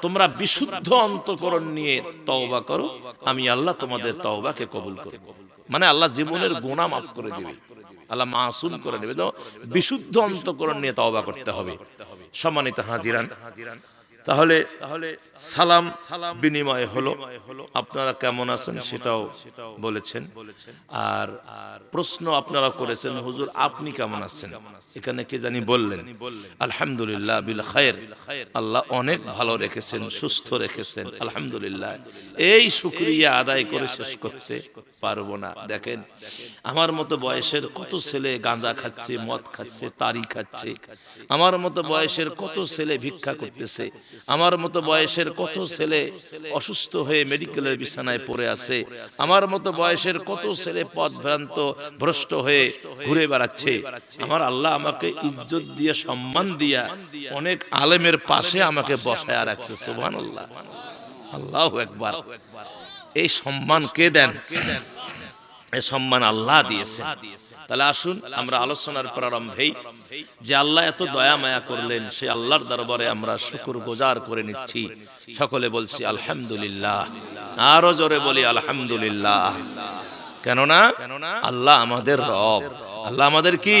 তোমরা বিশুদ্ধ অন্তঃকরণ নিয়ে তওবা করো, আমি আল্লাহ তোমাদের তওবাকে কবুল করব। মানে আল্লাহ জীবনের গুনাহ মাফ করে দিবে। আল্লাহ মাসুম করে নেবে তো বিশুদ্ধ অন্তকরণ নিয়ে তওবা করতে হবে। সম্মানিত হাজিরান তাহলে সালাম বিনিময় হলো। আপনারা কেমন আছেন সেটাও বলেছেন। আর প্রশ্ন আপনারা করেছেন, হুজুর, আপনি কেমন আছেন? এখানে কে জানি বললেন, আলহামদুলিল্লাহ, বিল খায়ের। আল্লাহ অনেক ভালো রেখেছেন, সুস্থ রেখেছেন, আলহামদুলিল্লাহ। এই শুক্রিয়া আদায় করে শেষ করতে পারব না। দেখেন, আমার মতো বয়সের কত ছেলে গাঁজা খাচ্ছে, মদ খাচ্ছে, তারি খাচ্ছে। আমার মতো বয়সের কত ছেলে ভিক্ষা করতেছে। আমার মতো বয়সের কত ছেলে অসুস্থ হয়ে মেডিকেলের বিছানায় পড়ে আছে? আমার মতো বয়সের কত ছেলে পথ ভ্রান্ত ভ্রষ্ট হয়ে ঘুরে বেড়াচ্ছে? আমার আল্লাহ আমাকে ইজ্জত দিয়ে, সম্মান দিয়া অনেক আলেমের পাশে আমাকে বসায় রাখছে সুবহান আল্লাহ আল্লাহ একবার এই সম্মান কে দেন? এই সম্মান আল্লাহ দিয়েছে তাহলে আসুন, আমরা আলোচনার প্রারম্ভেই যে আল্লাহ এত দয়া মায়া করলেন, সে আল্লাহর দরবারে আমরা শুকুর গোজার করে নিচ্ছি। সকলে বলছি, আলহামদুলিল্লাহ। আরও জোরে বলি, আলহামদুলিল্লাহ। কেননা আল্লাহ আমাদের রব। আল্লাহ আমাদের কি?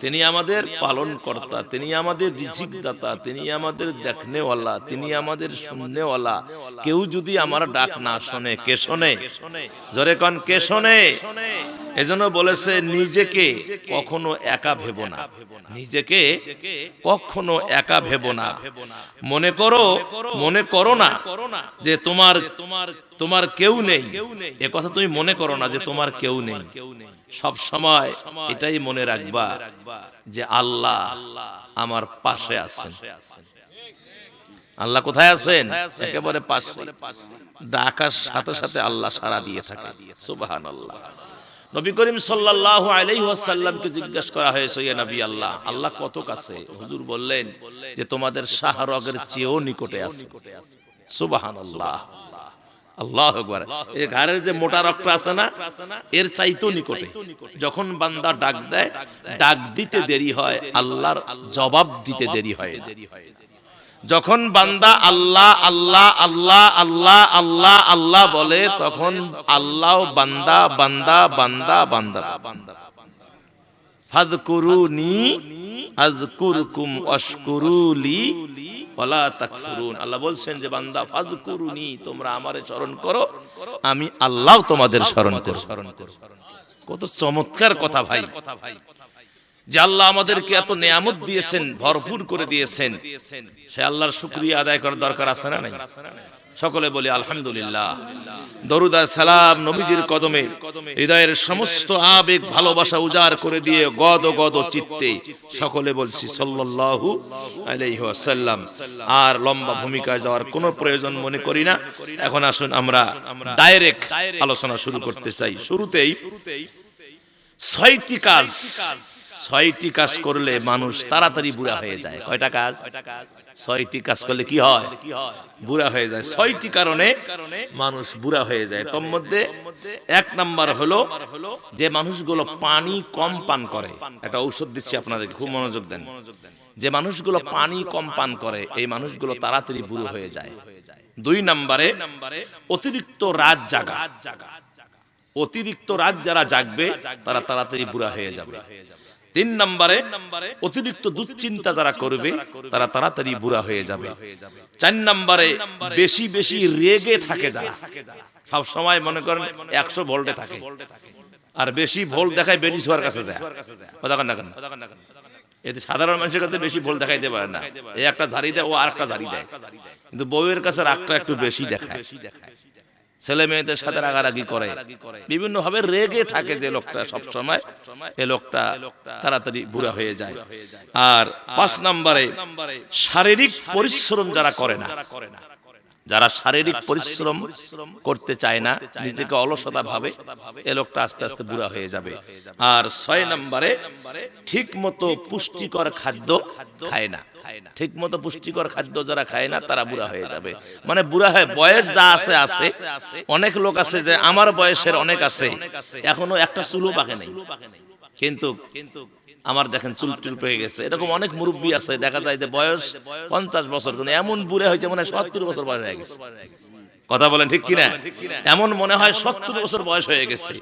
তিনি আমাদের পালন কর্তা তিনি আমাদের রিজিক দাতা তিনি আমাদের দেখনেওয়ালা, তিনি আমাদের শুননেওয়ালা। কেউ যদি আমার ডাক না শোনে, কে শোনে? জোরে কন, কে শোনে? এজন্য বলেছে, নিজেকে কখনো একা ভেব না। নিজেকে কখনো একা ভেব না। মনে করো মনে করো না যে তোমার তোমার তোমার কেউ নেই। এ কথা তুমি মনে করো না যে তোমার কেউ নেই। সব সময় এটাই মনে রাখবা যে আল্লাহ আমার পাশে আছেন। আল্লাহ কোথায় আছেন? একেবারে পাশে ডাকার সাথে সাথে আল্লাহ সারা দিয়ে থাকে। সুবাহান আল্লাহ নবী করিম সাল্লাল্লাহু আলাইহি ওয়াসাল্লামকে জিজ্ঞেস করা হয়েছে, ইয়া নবী আল্লাহ আল্লাহ কত কাছে? হুজুর বললেন যে, তোমাদের শাহরগের চেয়েও নিকটে আছে। সুবহানাল্লাহ। আল্লাহ আকবার। এই ঘরের যে মোটা রক্ত আছে না, এর চাইতো নিকটে। যখন বান্দা ডাক দেয়, ডাক দিতে দেরি হয়, আল্লাহর জবাব দিতে দেরি হয় দেরি হয় যখন বান্দা আল্লাহ আল্লাহ আল্লাহ আল্লাহ আল্লাহ আল্লাহ বলে, তখন আল্লাহ বান্দা বান্দা বান্দা বান্দা। আল্লাহ বলছেন যে, বান্দা তোমরা আমারে করো, আমি আল্লাহ তোমাদের স্মরণ করব। কত চমৎকার কথা ভাই। যে আল্লাহ আমাদেরকে এত নিয়ামত দিয়েছেন, ভরপুর করে দিয়েছেন। সে আল্লাহর শুকরিয়া আদায় করার দরকার আছে না নাই? সকলে বলি, আলহামদুলিল্লাহ। দরুদা সালাম নবীজির কদমে, হৃদয়ের সমস্ত আবেগ, ভালোবাসা উজাড় করে দিয়ে গদ গদ চিত্তে সকলে বলছি, সাল্লাল্লাহু আলাইহি ওয়াসাল্লাম। আর লম্বা ভূমিকায় যাওয়ার কোনো প্রয়োজন মনে করি না। এখন আসুন আমরা ডাইরেক্ট আলোচনা শুরু করতে চাই। শুরুতেই ছয়টি কাজ ছয়টি কাজ করলে মানুষ তাড়াতাড়ি বুড়া হয়ে যায়। কয়টা কাজ? ছয়টি কাজ করলে কি হয়? বুড়া হয়ে যায়। ছয়টি কারণে মানুষ বুড়া হয়ে যায়। তোর মধ্যে এক নাম্বার হলো যে মানুষগুলো পানি কম পান করে। একটা ঔষধ দিচ্ছি আপনাদের, খুব মনোযোগ দেন। যে মানুষগুলো পানি কম পান করে, এই মানুষগুলো তাড়াতাড়ি বুড়ো হয়ে যায়। দুই নাম্বারে অতিরিক্ত রাত জাগা। অতিরিক্ত রাত যারা জাগবে, তারা তাড়াতাড়ি বুড়া হয়ে যাবে। তিন নম্বরে অতিরিক্ত দুশ্চিন্তা যারা করবে, তারা তাড়াতাড়ি বুড়া হয়ে যাবে। চার নম্বরে বেশি বেশি রেগে থাকে যারা। সব সময় মনে করেন একশো ভোল্টে থাকে। আর বেশি ভোল্ট দেখায় বেশি শোয়ার কাছে এতে সাধারণ মানুষের কাছে বেশি ভোল দেখাইতে পারে না। এই একটা ঝাড়ি দেয়, ও আর একটা ঝাড়ি দেয়। কিন্তু বউয়ের কাছে রাগটা একটু বেশি দেখায়। ছেলে মেয়েদের সাথে রাগারাগি করে। বিভিন্ন ভাবে রেগে থাকে যে লোকটা সব সময় এ লোকটা তাড়াতাড়ি বুড়া হয়ে যায়। আর পাঁচ নম্বরে শারীরিক পরিশ্রম যারা করে না। যারা শারীরিক পরিশ্রম করতে চায় না নিজেকে অলসতা ভাবে এ লোকটা আস্তে আস্তে বুড়া হয়ে যাবে। আর ছয় নম্বরে ঠিক মতো পুষ্টিকর খাদ্য খায় না। ঠিক মতো পুষ্টিকর খাদ্য যারা খায় না তারা বুড়া হয়ে যাবে। মানে বুড়া হয়ে বয়স যা আছে আছে। অনেক লোক আছে যে আমার বয়সের অনেক আছে। এখনও একটা চুলও পাকে নেই। কিন্তু কিন্তু আমার দেখেন চুল টুল পেয়ে গেছে। এরকম অনেক মুরব্বী আছে দেখা যায় যে বয়স পঞ্চাশ বছর কিন্তু এমন বুড়ে হয়েছে মনে হয় সত্তর বছর বয়স হয়ে গেছে। কথা বলেন ঠিক কিনা? এমন মনে হয় সত্তর বছর বয়স হয়ে গেছে।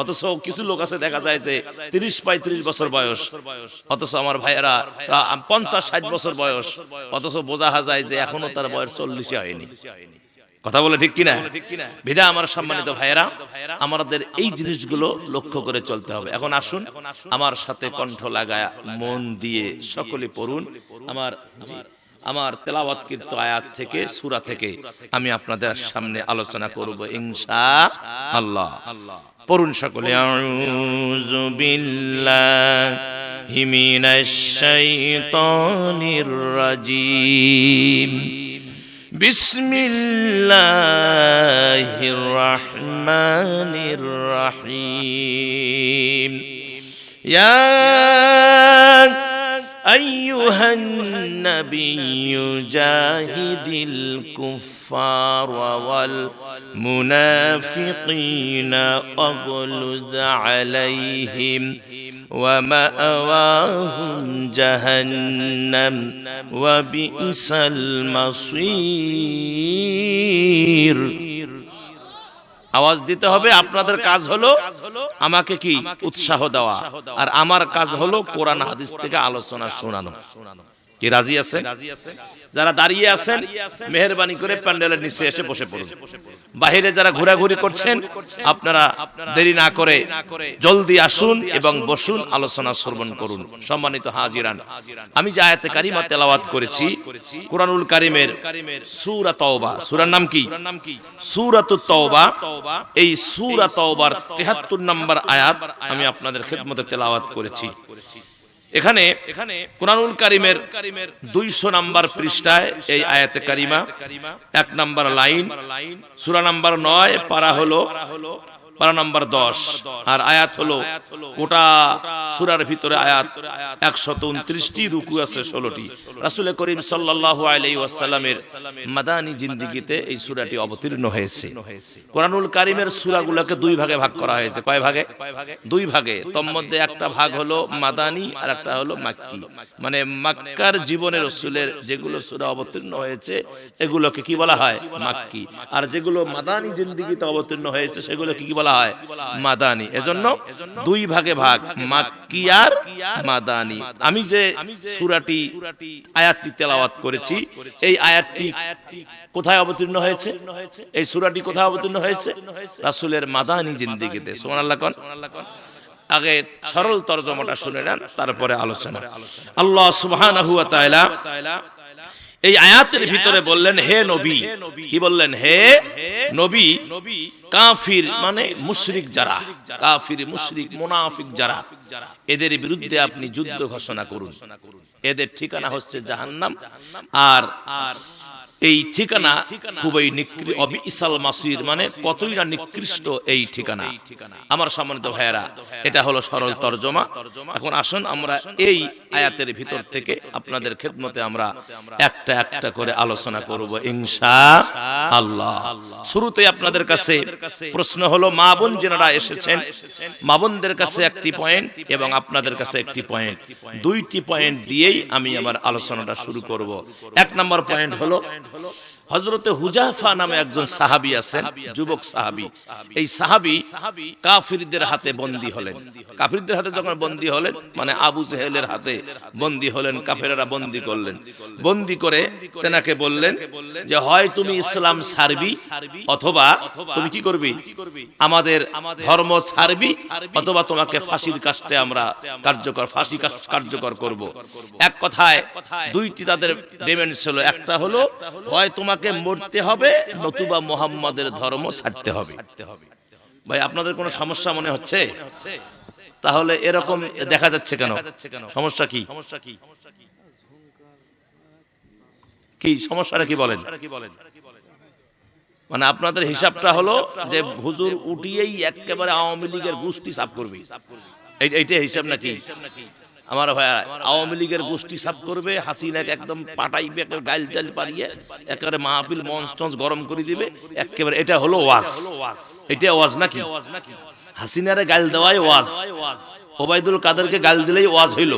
অথচ কিছু লোক আছে দেখা যায় যে তিরিশ পঁয়ত্রিশ বছর বয়স। অথচ আমার ভাইয়েরা পঞ্চাশ ষাট বছর বয়স। অথচ বোঝা যায় যে এখনও তার বয়স চল্লিশে হয়নি। কথা বলে ঠিক কিনা? ভিড়া আমার সম্মানিত ভাইয়েরা আমাদের এই জিনিসগুলো লক্ষ্য করে চলতে হবে। এখন আসুন আমার সাথে কণ্ঠ লাগায় মন দিয়ে সকলে পড়ুন। আমার আমার তেলাওয়াতকৃত আয়াত থেকে সূরা থেকে আমি আপনাদের সামনে আলোচনা করব ইনশা আল্লাহ পড়ুন সকলে। আউযু বিল্লাহি মিনাশ শাইতানির রাজিম। بسم الله الرحمن الرحيم. يا أيها النبي جاهد الكفار والمنافقين أغلظ عليهم. ومأواهم جهنم وبئس المصير আওয়াজ দিতে হবে আপনাদের কাজ হলো আমাকে কি উৎসাহ দেওয়া আর আমার কাজ হলো কোরআন হাদিস থেকে আলোচনা শোনানো কি রাজি আছে যারা দাঁড়িয়ে আছেন, মেহরবানি করে প্যান্ডেলের নিচে এসে বসে পড়ুন। বাহিরে যারা ঘোরাঘুরি করছেন, আপনারা দেরি না করে জলদি আসুন এবং বসুন, আলোচনা শ্রবণ করুন। সম্মানিত হাজিরান, আমি যে আয়াতে কারিমা তেলাওয়াত করেছি, কোরআনুল কারিমের সূরা তওবা। সূরার নাম কি? সূরাতুত তওবা। এই সূরা তওবার 73 নম্বর আয়াত আমি আপনাদের খেদমতে তেলাওয়াত করেছি। এখানে এখানে কোরআনুল কারিমের দুইশো নাম্বার পৃষ্ঠায় এই আয়াতে কারিমা এক নাম্বার লাইন সুরা নাম্বার নয় পারা হলো নাম্বার দশ। আর আয়াত হলো গোটা সুরার ভিতরে আয়াত একশত উনত্রিশটি, রুকু আছে ষোলোটি। রাসুল করিম সাল্লাহ মাদানী জিন্দিগিতে এই সুরাটি অবতীর্ণ হয়েছে। কোরআনুল কারিমের দুই ভাগে ভাগ করা হয়েছে। কয় ভাগে? দুই ভাগে। তোর মধ্যে একটা ভাগ হলো মাদানী আর একটা হলো মাক্কি। মানে মাক্কার জীবনের রসুলের যেগুলো সুরা অবতীর্ণ হয়েছে, এগুলোকে কি বলা হয়? মাক্কি। আর যেগুলো মাদানী জিন্দিগিতে অবতীর্ণ হয়েছে সেগুলো কি বলা হয় মাদানি। এজন্য দুই ভাগে ভাগ মাক্কি আর মাদানি। আমি যে সুরাটি, আয়াতটি তেলাওয়াত করেছি, এই আয়াতটি কোথায় অবতীর্ণ হয়েছে? এই সুরাটি কোথায় অবতীর্ণ হয়েছে? রাসূলের মাদানি জিন্দিগিতে। সুবহানাল্লাহ কোন। আগে সরল তরজমাটা শুনে নেন, তারপরে আলোচনা। আল্লাহ সুবহানাহু ওয়া তাআলা এই আয়াতের ভিতরে বললেন, হে নবী। কি বললেন? হে নবী। কাফির মানে মুশরিক যারা, কাফির, মুশরিক, মুনাফিক যারা, এদের বিরুদ্ধে আপনি যুদ্ধ ঘোষণা করুন। এদের ঠিকানা হচ্ছে জাহান্নাম। আর এই ঠিকানা খুবই অবিসাল মাসির মানে কতই না নিকৃষ্ট এই ঠিকানা। আমার সম্মানিত ভাইয়েরা, এটা হলো সরল তর্জমা। এখন আসুন আমরা এই আয়াতের ভিতর থেকে আপনাদের খেদমতে আমরা একটা একটা করে আলোচনা করব ইনশা আল্লাহ শুরুতে আপনাদের কাছে প্রশ্ন হলো, মা বোন যেনারা এসেছেন, মা বোনদের কাছে একটি পয়েন্ট এবং আপনাদের কাছে একটি পয়েন্ট। দুইটি পয়েন্ট দিয়েই আমি আমার আলোচনাটা শুরু করব। এক নম্বর পয়েন্ট হলো হলো হজরতে হুজাফা নামে একজন সাহাবি আছেন, যুবক সাহাবি। এই সাহাবি কাফিরদের হাতে বন্দী হলেন। কাফিরদের হাতে যখন বন্দী হলেন মানে আবু জেহেলের হাতে বন্দী হলেন, কাফেরেরা বন্দী করলেন। বন্দী করে তেনাকে বললেন যে, হয় তুমি ইসলাম ছাড়বি অথবা তুমি কি করবি? আমাদের ধর্ম ছাড়বি অথবা তোমাকে ফাঁসির কাজটা আমরা কার্যকর, ফাঁসি কার্যকর করব। এক কথায় দুইটি তাদের ডিমেন্ড ছিল। একটা হলো, হয় তোমাকে মরতে হবে, নতুবা মোহাম্মদের ধর্ম ছাড়তে হবে। ভাই, আপনাদের কোনো সমস্যা মনে হচ্ছে? তাহলে এরকম দেখা যাচ্ছে কেন? সমস্যা কি? কি, সমস্যাটা কি বলেন? মানে আপনাদের হিসাবটা হলো যে হুজুর উঠিয়েই একেবারে আওয়ামী লীগের গোষ্ঠী সাফ করবে। এইটা হিসাব নাকি? আমার ভাইয়া আওয়ামী লীগের গোষ্ঠী সাফ করবে, হাসিনাকে একদম পাটাইবে একটা গাইল টাইল পারিয়ে একেবারে মাহফিল মঞ্চ টঞ্চ গরম করে দিবে, একেবারে এটা হলো ওয়াজ। এটা ওয়াজ নাকি? হাসিনারে গাইল দেওয়াই ওয়াজ। ওবায়দুল কাদেরকে গাল দিলেই ওয়াজ হইল।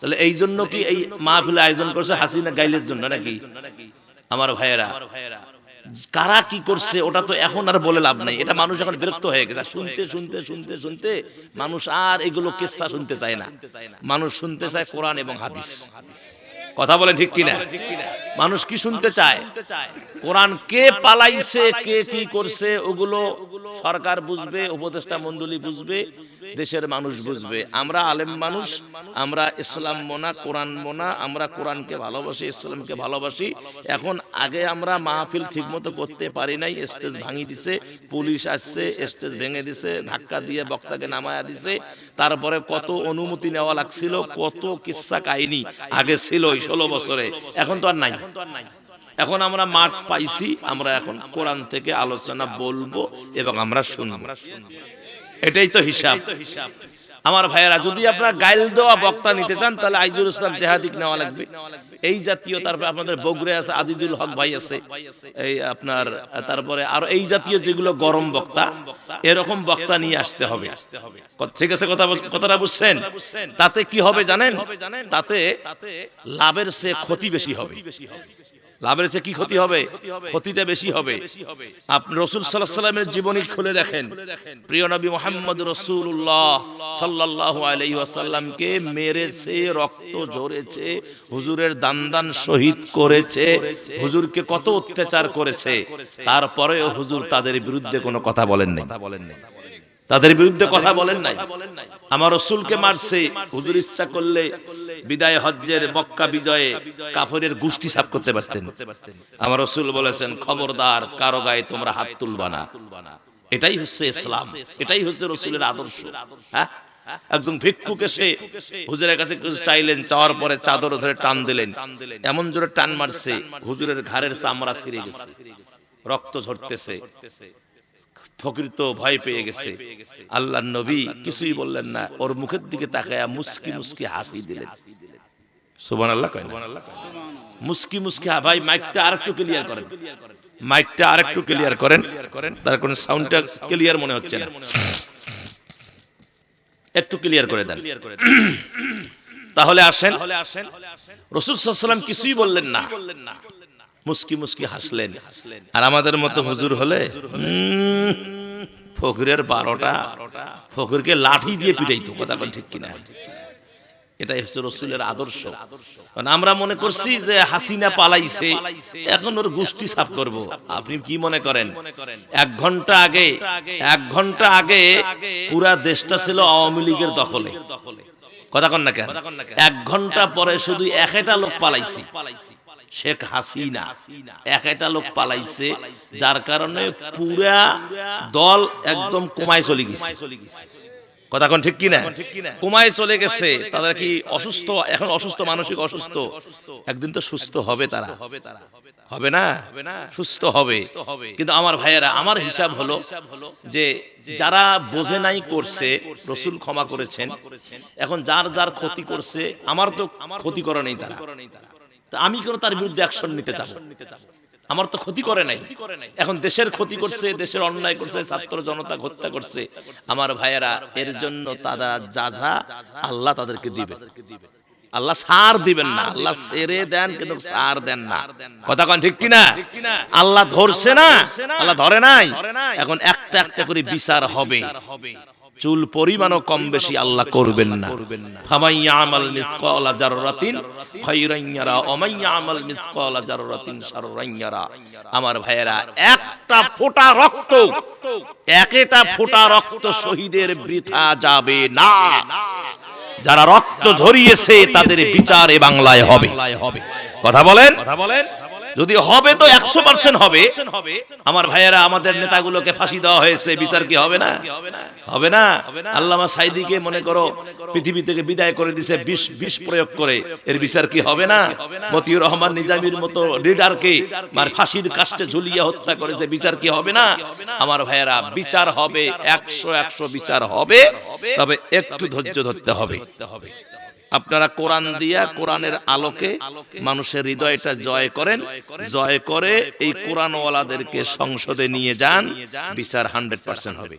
তাহলে এই জন্য কি এই মাহফিল আয়োজন করছে হাসিনা গাইলের জন্য নাকি? আমার ভাইয়েরা কারা কি করছে, ওটা তো এখন আর বলে লাভ নাই। এটা মানুষ এখন বিরক্ত হয়ে গেছে। শুনতে শুনতে শুনতে শুনতে মানুষ আর এগুলো কেসা শুনতে চায় না। মানুষ শুনতে চায় কোরআন এবং হাদিস। কথা বলে ঠিক কিনা? মানুষ কি শুনতে চায়? কোরআন কে পালাইছে কে কি করছে ওগুলো সরকার বুঝবে উপদেষ্টা মন্ডলী বুঝবে দেশের মানুষ বুঝবে। আমরা আলেম মানুষ আমরা ইসলাম মোনা কোরআন মোনা আমরা কোরআনকে ভালোবাসি ইসলামকে ভালোবাসি। এখন আগে আমরা মাহফিল ঠিকমতো করতে পারি নাই স্টেজ ভাঙি দিছে পুলিশ আসছে স্টেজ ভেঙে দিছে ধাক্কা দিয়ে বক্তাকে নামায়া দিছে। তারপরে কত অনুমতি নেওয়া লাগছিল কত কিস্সা কাহিনী? আগে ছিল ওই ষোলো বছরে। এখন তো আর নাই। এখন আমরা মাঠ পাইছি, আমরা এখন কোরআন থেকে আলোচনা বলব এবং আমরা শুনব। এটাই তো হিসাব। আমার ভাইয়েরা যদি আপনার গাইল দেওয়া বক্তা নিতে চান তাহলে আইজুল ইসলাম জেহাদিক নেওয়া লাগবে। এই জাতীয় তারপরে আপনাদের বগরে আছে আজিজুল হক ভাই আছে। এই আপনার তারপরে আর এই জাতীয় যেগুলো গরম বক্তা এরকম বক্তা নিয়ে আসতে হবে। ঠিক আছে কথা কথাটা বুঝছেন? তাতে কি হবে জানেন? তাতে লাভের সে ক্ষতি বেশি হবে। লাভের চেয়ে কি ক্ষতি হবে? ক্ষতিটা বেশি হবে। আপনি রসুল সাল্লাহ সাল্লামের জীবনী খুলে দেখেন। প্রিয় নবী মোহাম্মদ রসুল্লাহ সাল্লাহ আলাই ওয়াসাল্লামকে মেরেছে রক্ত ঝরেছে হুজুরের দান দান শহীদ করেছে হুজুরকে কত অত্যাচার করেছে। তারপরেও হুজুর তাদের বিরুদ্ধে কোনো কথা বলেন নাই তাদের বিরুদ্ধে কথা বলেন নাই। আমার রসুলকে মারছে হুজুর ইচ্ছা করলে বিদায় হজ্জের মক্কা বিজয়ে কাফরের গোষ্ঠী সাফ করতে পারতেন। আমার রসুল বলেছেন খবরদার কারও গায়ে তোমরা হাত তুলবা না। এটাই হচ্ছে ইসলাম। এটাই হচ্ছে রসুলের আদর্শ। হ্যাঁ? একজন ভিক্ষুক এসে হুজুরের কাছে কিছু চাইলেন চাওয়ার পরে চাদর ধরে টান দিলেন। এমন জোরে টান মারছে হুজুরের ঘাড়ের চামড়া ছিঁড়ে গেছে। রক্ত ঝরতেছে। ফকির ভয় পেয়ে গেছে। আল্লাহ নবী কিছুই বললেন না, ওর মুখের দিকে তাকায়া মুস্কি মুস্কি হাসি দিলেন। সুবান আল্লাহ কয় ভাই, মাইকটা ক্লিয়ার করেন। মাইকটা ক্লিয়ার করেন। তার কোন সাউন্ডটা ক্লিয়ার মনে হচ্ছে না। একটু ক্লিয়ার করে দেন। তাহলে আসেন। রসুল সাল্লাম কিছুই বললেন না। মুস্কি মুস্কি হাসলেন। আর আমাদের মতো হুজুর হলে ফকিরের বারোটা, ফকিরকে লাঠি দিয়ে পিটাইতো, কথা ঠিক কিনা? এটাই হচ্ছে রসুলের আদর্শ। মানে আমরা মনে করছি যে হাসিনা পালাইছে, এখন ওর গোষ্ঠী সাফ করব। আপনি কি মনে করেন? এক ঘণ্টা আগে, এক ঘণ্টা আগে পুরা দেশটা ছিল আওয়ামী লীগের দখলে। কথা কন না কেন? এক ঘণ্টা পরে শুধু একটা লোক পালাইছে। শেখ হাসিনা। এক একটা লোক পালাইছে যার কারণে পুরা দল একদম কমায় চলে গেছে। কথা কোন ঠিক কিনা কুমায় চলে গেছে তাদের কি অসুস্থ? এখন অসুস্থ মানসিক অসুস্থ একদিন তো সুস্থ হবে তারা। হবে না? সুস্থ হবে। কিন্তু আমার ভাইয়েরা, আমার হিসাব হলো যে যারা বোঝে নাই করছে, রসুল ক্ষমা করেছেন, এখন যার যার ক্ষতি করছে, আমার তো ক্ষতি করা নেই তারা। আমি কেন তার বিরুদ্ধে অ্যাকশন নিতে চাবো আমার তো ক্ষতি করে নাই। এখন দেশের ক্ষতি করছে, দেশের অন্যায় করছে, ছাত্র জনতা হত্যা করছে। আমার ভাইয়েরা, এর জন্য তারা যা যা আল্লাহ তাদেরকে দিবে। আল্লাহ সার দিবেন না আল্লাহ ছেড়ে দেন কিন্তু সার দেন না। কথা কন ঠিক কিনা? আল্লাহ ধরছে না আল্লাহ ধরে নাই। এখন একটা একটা করে বিচার হবে। চুল পরিমাণও কম বেশি আল্লাহ করবেন না। ফামাইয়া আমাল মিসকালা জাররাতিন খায়রান ইয়ারা ওমাইয়া আমাল মিসকালা জাররাতিন শাররান ইয়ারা। আমার ভাইয়েরা একটা ফোঁটা রক্ত একটা ফোঁটা রক্ত। শহীদের বৃথা যাবে না। যারা রক্ত ঝরিয়েছে তাদের বিচার এ বাংলায় হবে। কথা বলেন? কথা বলেন? যদি হবে তো একশো পার্সেন্ট হবে। আমার ভাইয়েরা, আমাদের নেতাগুলোকে ফাঁসি দেওয়া হয়েছে, বিচার কি হবে না? হবে না? আল্লামা সাইদিকে মনে করো, পৃথিবী থেকে বিদায় করে দিছে বিষ বিষ প্রয়োগ করে। এর বিচার কি হবে না? মতিউর রহমান নিজামীর মতো লিডারকে মানে ফাঁসির কাস্টে ঝুলিয়ে হত্যা করেছে, বিচার কি হবে না? আমার ভাইয়েরা, বিচার হবে, একশো একশো বিচার হবে, তবে একটু ধৈর্য ধরতে হবে। আপনারা কোরআন দিয়া কোরআনের আলোকে মানুষের হৃদয়টা জয় করেন, জয় করে এই কোরআনওয়ালাদেরকে সংসদে নিয়ে যান, বিচার হান্ড্রেড পার্সেন্ট হবে।